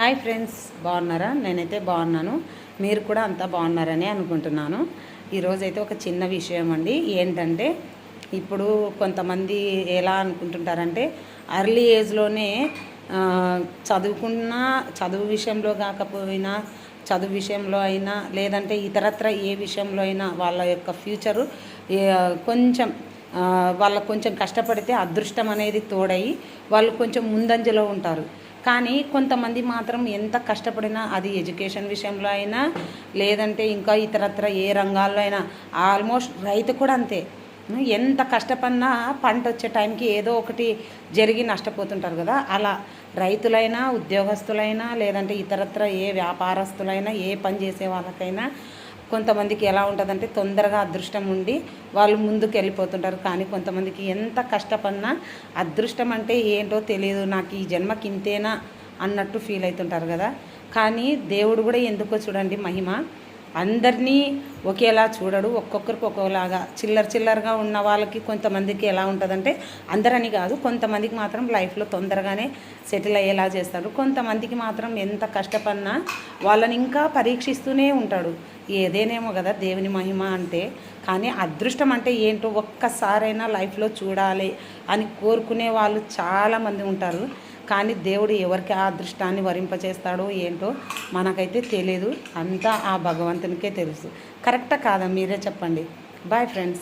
Hi friends బాగున్నారా? నేనైతే బాగున్నాను. మీరు కూడా అంతా బాగున్నారని అనుకుంటున్నాను. ఈరోజు అయితే ఒక చిన్న విషయం అండి. ఏంటంటే ఇప్పుడు కొంతమంది ఎలా అనుకుంటుంటారంటే అర్లీ ఏజ్లోనే చదువుకున్న చదువు విషయంలో కాకపోయినా చదువు విషయంలో అయినా లేదంటే ఇతరత్ర ఏ విషయంలో అయినా వాళ్ళ యొక్క ఫ్యూచరు కొంచెం వాళ్ళ వాళ్ళకు కొంచెం కష్టపడితే అదృష్టం అనేది తోడయి వాళ్ళు కొంచెం ముందంజలో ఉంటారు. కానీ కొంతమంది మాత్రం ఎంత కష్టపడినా అది ఎడ్యుకేషన్ విషయంలో అయినా లేదంటే ఇంకా ఇతరత్ర ఏ రంగాల్లో అయినా ఆల్మోస్ట్ రైతు కూడా అంతే. ఎంత కష్టపడినా పంట వచ్చే టైంకి ఏదో ఒకటి జరిగి నష్టపోతుంటారు కదా. అలా రైతులైనా ఉద్యోగస్తులైనా లేదంటే ఇతరత్ర ఏ వ్యాపారస్తులైనా ఏ పని చేసే వాళ్ళకైనా కొంతమందికి ఎలా ఉంటుందంటే తొందరగా అదృష్టం ఉండి వాళ్ళు ముందుకు వెళ్ళిపోతుంటారు. కానీ కొంతమందికి ఎంత కష్టపడినా అదృష్టం అంటే ఏంటో తెలియదు. నాకు ఈ జన్మకి ఇంతేనా అన్నట్టు ఫీల్ అవుతుంటారు కదా. కానీ దేవుడు కూడా ఎందుకో చూడండి మహిమ. అందరినీ ఒకేలా చూడడు ఒక్కొక్కరికి ఒక్కోలాగా చిల్లర చిల్లరగా ఉన్న వాళ్ళకి కొంతమందికి ఎలా ఉంటుందంటే అందరని కాదు కొంతమందికి మాత్రం లైఫ్లో తొందరగానే సెటిల్ అయ్యేలా చేస్తాడు. కొంతమందికి మాత్రం ఎంత కష్టపడినా వాళ్ళని ఇంకా పరీక్షిస్తూనే ఉంటాడు. ఏదేనేమో కదా దేవుని మహిమ అంటే. కానీ అదృష్టం అంటే ఏంటో ఒక్కసారైనా లైఫ్లో చూడాలి అని కోరుకునే వాళ్ళు చాలామంది ఉంటారు. కానీ దేవుడు ఎవరికి ఆ అదృష్టాన్ని వరింపచేస్తాడో ఏంటో మనకైతే తెలియదు అంతా ఆ భగవంతునికే తెలుసు. కరెక్టా కాదా? మీరే చెప్పండి. Bye friends